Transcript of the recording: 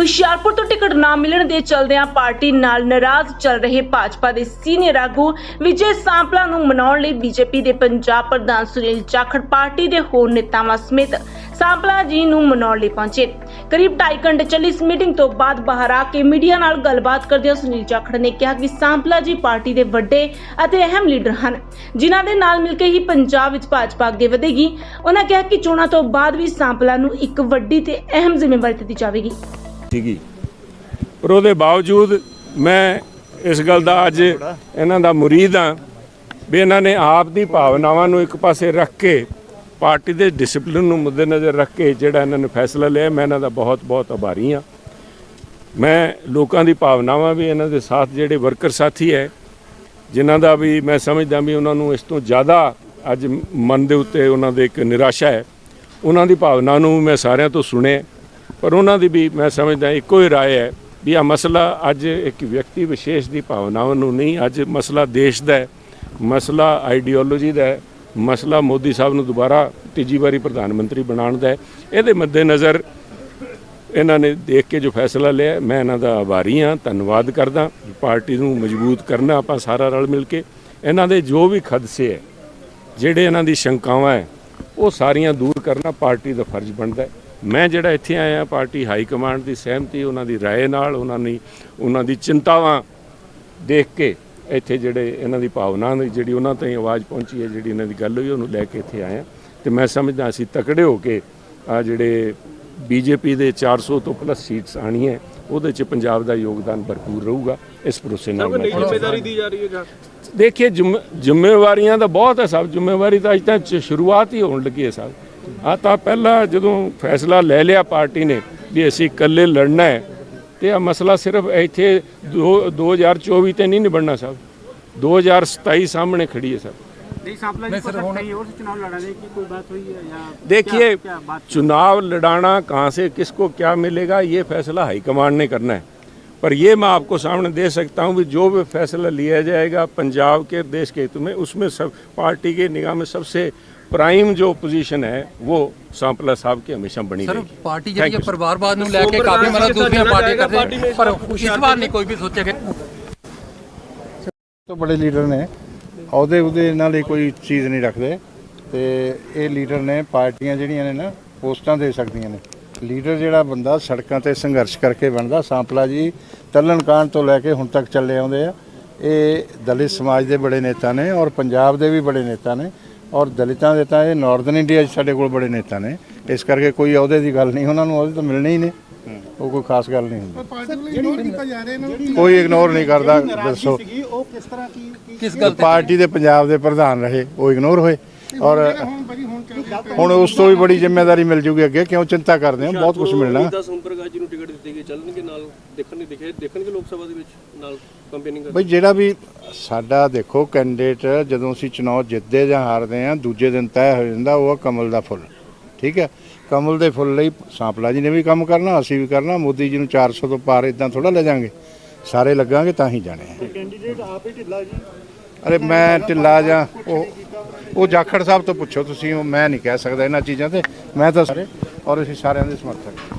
ਹੁਸ਼ਿਆਰਪੁਰ ਤੋਂ ਟਿਕਟ ਨਾ ਮਿਲਣ ਦੇ ਚਲਦਿਆਂ ਪਾਰਟੀ ਨਾਲ ਨਾਰਾਜ਼ ਚੱਲ ਰਹੇ ਭਾਜਪਾ ਦੇ ਸੀਨੀਅਰ ਆਗੂ ਵਿਜੇ ਸਾਂਪਲਾ ਨੂੰ ਮਨਾਉਣ ਲਈ ਬੀਜੇਪੀ ਦੇ ਪੰਜਾਬ ਪ੍ਰਧਾਨ ਸੁਨੀਲ ਜਾਖੜ ਪਾਰਟੀ ਦੇ ਹੋਰ ਨੇਤਾਵਾਂ ਸਮੇਤ ਸਾਂਪਲਾ ਜੀ ਨੂੰ ਮਨਾਉਣ ਲਈ ਪਹੁੰਚੇ। ਕਰੀਬ 2.5 ਘੰਟੇ ਚੱਲੀ ਇਸ ਮੀਟਿੰਗ ਤੋਂ ਬਾਅਦ ਬਾਹਰ ਆ ਕੇ ਮੀਡੀਆ ਨਾਲ ਗੱਲਬਾਤ ਕਰਦਿਆਂ ਸੁਨੀਲ ਜਾਖੜ ਨੇ ਕਿਹਾ ਕਿ ਸਾਂਪਲਾ ਜੀ ਪਾਰਟੀ ਦੇ ਵੱਡੇ ਅਤੇ ਅਹਿਮ ਲੀਡਰ ਹਨ, ਜਿਨ੍ਹਾਂ ਦੇ ਨਾਲ ਮਿਲ ਕੇ ਹੀ ਪੰਜਾਬ ਵਿੱਚ ਭਾਜਪਾ ਅੱਗੇ ਵਧੇਗੀ। ਉਹਨਾਂ ਕਿਹਾ ਕਿ ਚੋਣਾਂ ਤੋਂ ਬਾਅਦ ਵੀ ਸਾਂਪਲਾ ਨੂੰ ਇੱਕ ਵੱਡੀ ਤੇ ਅਹਿਮ ਜ਼ਿੰਮੇਵਾਰੀ ਦਿੱਤੀ ਜਾਵੇਗੀ। ਸੀਗੀ। ਪਰ ਉਹਦੇ ਬਾਵਜੂਦ ਮੈਂ ਇਸ ਗੱਲ ਦਾ ਅੱਜ ਇਹਨਾਂ ਦਾ ਮੁਰੀਦ ਹਾਂ ਵੀ ਇਹਨਾਂ ਨੇ ਆਪ ਦੀ ਭਾਵਨਾਵਾਂ ਨੂੰ ਇੱਕ ਪਾਸੇ ਰੱਖ ਕੇ ਪਾਰਟੀ ਦੇ ਡਿਸਪਲਿਨ ਨੂੰ ਮੁੱਦੇਨਜ਼ਰ ਰੱਖ ਕੇ ਜਿਹੜਾ ਇਹਨਾਂ ਨੇ ਫੈਸਲਾ ਲਿਆ, ਮੈਂ ਇਹਨਾਂ ਦਾ ਬਹੁਤ ਬਹੁਤ ਆਭਾਰੀ ਹਾਂ। ਮੈਂ ਲੋਕਾਂ ਦੀ ਭਾਵਨਾਵਾਂ ਵੀ ਇਹਨਾਂ ਦੇ ਸਾਥ ਜਿਹੜੇ ਵਰਕਰ ਸਾਥੀ ਹੈ, ਜਿਨ੍ਹਾਂ ਦਾ ਵੀ ਮੈਂ ਸਮਝਦਾ ਵੀ ਉਹਨਾਂ ਨੂੰ ਇਸ ਤੋਂ ਜ਼ਿਆਦਾ ਅੱਜ ਮਨ ਦੇ ਉੱਤੇ ਉਹਨਾਂ ਦੇ ਇੱਕ ਨਿਰਾਸ਼ਾ ਹੈ। ਉਹਨਾਂ ਦੀ ਭਾਵਨਾ ਨੂੰ ਮੈਂ ਸਾਰਿਆਂ ਤੋਂ ਸੁਣਿਆ। ਪਰ ਉਹਨਾਂ ਦੀ ਵੀ ਮੈਂ ਸਮਝਦਾ ਇੱਕੋ ਹੀ رائے ਹੈ ਵੀ ਆ ਮਸਲਾ ਅੱਜ ਇੱਕ ਵਿਅਕਤੀ ਵਿਸ਼ੇਸ਼ ਦੀ ਭਾਵਨਾਵਾਂ ਨੂੰ ਨਹੀਂ ਅੱਜ ਮਸਲਾ ਦੇਸ਼ ਦਾ ਹੈ ਮਸਲਾ ਆਈਡੀਓਲੋਜੀ ਦਾ ਹੈ ਮਸਲਾ ਮੋਦੀ ਸਾਹਿਬ ਨੂੰ ਦੁਬਾਰਾ ਤੀਜੀ ਵਾਰੀ ਪ੍ਰਧਾਨ ਮੰਤਰੀ ਬਣਾਉਣ ਦਾ ਹੈ ਇਹਦੇ ਮੱਦੇਨਜ਼ਰ ਇਹਨਾਂ ਨੇ ਦੇਖ ਕੇ ਜੋ ਫੈਸਲਾ ਲਿਆ ਮੈਂ ਇਹਨਾਂ ਦਾ ਆਭਾਰੀ ਹਾਂ ਧੰਨਵਾਦ ਕਰਦਾ ਪਾਰਟੀ ਨੂੰ ਮਜ਼ਬੂਤ ਕਰਨਾ ਆਪਾਂ ਸਾਰਾ ਰਲ ਮਿਲ ਕੇ ਇਹਨਾਂ ਦੇ ਜੋ ਵੀ ਖਦਸੇ ਹੈ ਜਿਹੜੇ ਇਹਨਾਂ ਦੀ ਸ਼ੰਕਾਵਾਂ ਹੈ ਉਹ ਸਾਰੀਆਂ ਦੂਰ ਕਰਨਾ ਪਾਰਟੀ ਦਾ ਫਰਜ਼ ਬਣਦਾ ਹੈ ਮੈਂ ਜਿਹੜਾ ਇੱਥੇ ਆਇਆ ਪਾਰਟੀ ਹਾਈ ਕਮਾਂਡ ਦੀ ਸਹਿਮਤੀ ਉਹਨਾਂ ਦੀ رائے ਨਾਲ ਉਹਨਾਂ ਨੇ ਉਹਨਾਂ ਦੀ ਚਿੰਤਾਵਾਂ ਦੇਖ ਕੇ ਇੱਥੇ ਜਿਹੜੇ ਇਹਨਾਂ ਦੀ ਭਾਵਨਾ ਦੀ ਜਿਹੜੀ ਉਹਨਾਂ ਤਾਈਂ ਆਵਾਜ਼ ਪਹੁੰਚੀ ਹੈ ਜਿਹੜੀ ਇਹਨਾਂ ਦੀ ਗੱਲ ਹੋਈ ਉਹਨੂੰ ਲੈ ਕੇ ਇੱਥੇ ਆਇਆ। ਤੇ ਮੈਂ ਸਮਝਦਾ ਅਸੀਂ ਤਕੜੇ ਹੋ ਕੇ ਆ ਜਿਹੜੇ ਬੀਜੇਪੀ ਦੇ 400 ਤੋਂ ਪਲੱਸ ਸੀਟਸ ਆਣੀਆਂ ਉਹਦੇ 'ਚ ਪੰਜਾਬ ਦਾ ਯੋਗਦਾਨ ਭਰਪੂਰ ਰਹੂਗਾ ਇਸ ਭਰੋਸੇ ਨਾਲ ਮੈਂ ਜ਼ਿੰਮੇਵਾਰੀ ਦੀ ਜਾ ਰਹੀ ਹੈ ਜਾਂ? ਦੇਖਿਏ ਜ਼ਿੰਮੇਵਾਰੀਆਂ ਦਾ ਬਹੁਤ ਹੈ ਸਭ ਜ਼ਿੰਮੇਵਾਰੀ ਤਾਂ ਅਜ ਤੱਕ ਸ਼ੁਰੂਆਤ ਹੀ ਹੋਣ ਲੱਗੀ ਹੈ ਸਾਹਿਬ ਆ ਤਾਂ ਪਹਿਲਾਂ ਜਦੋਂ ਫੈਸਲਾ ਲੈ ਲਿਆ ਪਾਰਟੀ ਨੇ ਵੀ ਅਸੀਂ ਇਕੱਲੇ ਲੜਨਾ ਹੈ ਤੇ ਆ ਮਸਲਾ ਸਿਰਫ ਇੱਥੇ ਦੋ- 2024 ਤੇ ਨਹੀਂ ਨਿਬੜਨਾ ਸਭ 2027 ਸਾਹਮਣੇ ਖੜੀ ਹੈ ਸਭ नहीं सांपला जी को सर कहीं और से चुनाव लड़ाने की कोई बात हुई है या देखिए क्या, क्या बात चुनाव लड़ाना कहाँ से किसको क्या मिलेगा ये फैसला हाईकमांड ने करना है पर ये मैं आपको सामने दे सकता हूँ कि जो भी फैसला लिया जाएगा पंजाब के देश के हित में उसमें सब पार्टी के निगाह में सबसे प्राइम जो पोजीशन है वो सांपला साहब की हमेशा बनी ਸਰ रहेगी ਪਾਰਟੀ Thank ਜਿਹੜੀ ਹੈ you, sir. ਪਰਿਵਾਰਵਾਦ ਨੂੰ ਲੈ ਕੇ ਕਾਫੀ ਮਤਲਬ ਦੂਸਰੀਆਂ ਪਾਰਟੀਆਂ ਕਰਦੇ ਪਰ ਇਸ ਵਾਰ ਨਹੀਂ ਕੋਈ ਵੀ ਸੋਚਿਆ ਕਿ ਤੋਂ ਬੜੇ ਲੀਡਰ ਨੇ ਅਹੁਦੇ ਉਹਦੇ ਨਾਲ ਹੀ ਕੋਈ ਚੀਜ਼ ਨਹੀਂ ਰੱਖਦੇ ਤੇ ਇਹ ਲੀਡਰ ਨੇ ਪਾਰਟੀਆਂ ਜਿਹੜੀਆਂ ਨੇ ਨਾ ਪੋਸਟਾਂ ਦੇ ਸਕਦੀਆਂ ਨੇ ਲੀਡਰ ਜਿਹੜਾ ਬੰਦਾ ਸੜਕਾਂ ਤੇ ਸੰਘਰਸ਼ ਕਰਕੇ ਬਣਦਾ ਸਾਂਪਲਾ ਜੀ ਤਲਣ ਕਾਂਡ ਤੋਂ ਲੈ ਕੇ ਹੁਣ ਤੱਕ ਚੱਲੇ ਆਉਂਦੇ ਆ ਇਹ ਦਲਿਤ ਸਮਾਜ ਦੇ ਬੜੇ ਨੇਤਾ ਨੇ ਔਰ ਪੰਜਾਬ ਦੇ ਵੀ ਬੜੇ ਨੇਤਾ ਨੇ ਔਰ ਦਲਿਤਾਂ ਦੇ ਤਾਂ ਇਹ ਨਾਰਥਰਨ ਇੰਡੀਆ 'ਚ ਸਾਡੇ ਕੋਲ ਬੜੇ ਨੇਤਾ ਨੇ। ਇਸ ਕਰਕੇ ਕੋਈ ਅਹੁਦੇ ਦੀ ਗੱਲ ਨਹੀਂ ਉਹਨਾਂ ਨੂੰ ਅਹੁਦੇ ਤਾਂ ਮਿਲਣੇ ਹੀ ਨੇ। ਉਹ ਕੋਈ ਖਾਸ ਗੱਲ ਨਹੀਂ ਹੁੰਦੀ। ਕੋਈ ਇਗਨੋਰ ਨਹੀਂ ਕਰਦਾ ਦੱਸੋ। ਕਿਸ ਗੱਲ ਪਾਰਟੀ ਦੇ ਪੰਜਾਬ ਦੇ ਪ੍ਰਧਾਨ ਰਹੇ ਉਹ ਇਗਨੋਰ ਹੋਏ। ਔਰ ਹੁਣ ਉਸ ਤੋਂ ਵੀ ਬੜੀ ਜ਼ਿੰਮੇਵਾਰੀ ਮਿਲ ਜੂਗੀ ਅੱਗੇ ਕਿਉਂ ਚਿੰਤਾ ਕਰਦੇ ਹੋ ਬਹੁਤ ਕੁਝ ਮਿਲਣਾ। ਦਾ ਸੋਮਪ੍ਰਕਾਸ਼ ਜੀ ਨੂੰ ਟਿਕਟ ਦਿੱਤੀ ਗਈ ਚੱਲਣਗੇ ਨਾਲ ਦੇਖਣ ਨਹੀਂ ਦਿਖੇ ਦੇਖਣਗੇ ਲੋਕ ਸਭਾ ਦੇ ਵਿੱਚ ਨਾਲ ਕੰਪੇਨਿੰਗ ਬਈ ਜਿਹੜਾ ਵੀ ਸਾਡਾ ਦੇਖੋ ਕੈਂਡੀਡੇਟ ਜਦੋਂ ਅਸੀਂ ਚੁਣਾਵ ਜਿੱਤਦੇ ਜਾਂ ਹਾਰਦੇ ਆ ਦੂਜੇ ਦਿਨ ਤੈਅ ਹੋ ਜਾਂਦਾ ਉਹ ਆ ਕਮਲ ਦਾ ਫੁੱਲ। ਠੀਕ ਹੈ? ਕਮਲ ਦੇ ਫੁੱਲ ਲਈ ਸਾਂਪਲਾ ਜੀ ਨੇ ਵੀ ਕੰਮ ਕਰਨਾ ਅਸੀਂ ਵੀ ਕਰਨਾ ਮੋਦੀ ਜੀ ਨੂੰ 400 ਤੋਂ ਪਾਰ ਇਦਾਂ ਥੋੜਾ ਲੈ ਜਾਾਂਗੇ। ਸਾਰੇ ਲੱਗਾਂਗੇ ਤਾਂ ਹੀ ਜਾਣੇ ਆ। ਕੈਂਡੀਡੇਟ ਆਪ ਹੀ ਢਿੱਲਾ ਜੀ। ਅਰੇ ਮੈਂ ਢਿੱਲਾ ਜਾਂ ਉਹ ਉਹ ਜਾਖੜ ਸਾਹਿਬ ਤੋਂ ਪੁੱਛੋ ਤੁਸੀਂ ਉਹ ਮੈਂ ਨਹੀਂ ਕਹਿ ਸਕਦਾ ਇਹਨਾਂ ਚੀਜ਼ਾਂ ਤੇ। ਮੈਂ ਤਾਂ ਸਾਰੇ ਔਰ ਅਸੀਂ ਸਾਰਿਆਂ ਦੇ ਸਮਰਥਕ ਹਾਂ।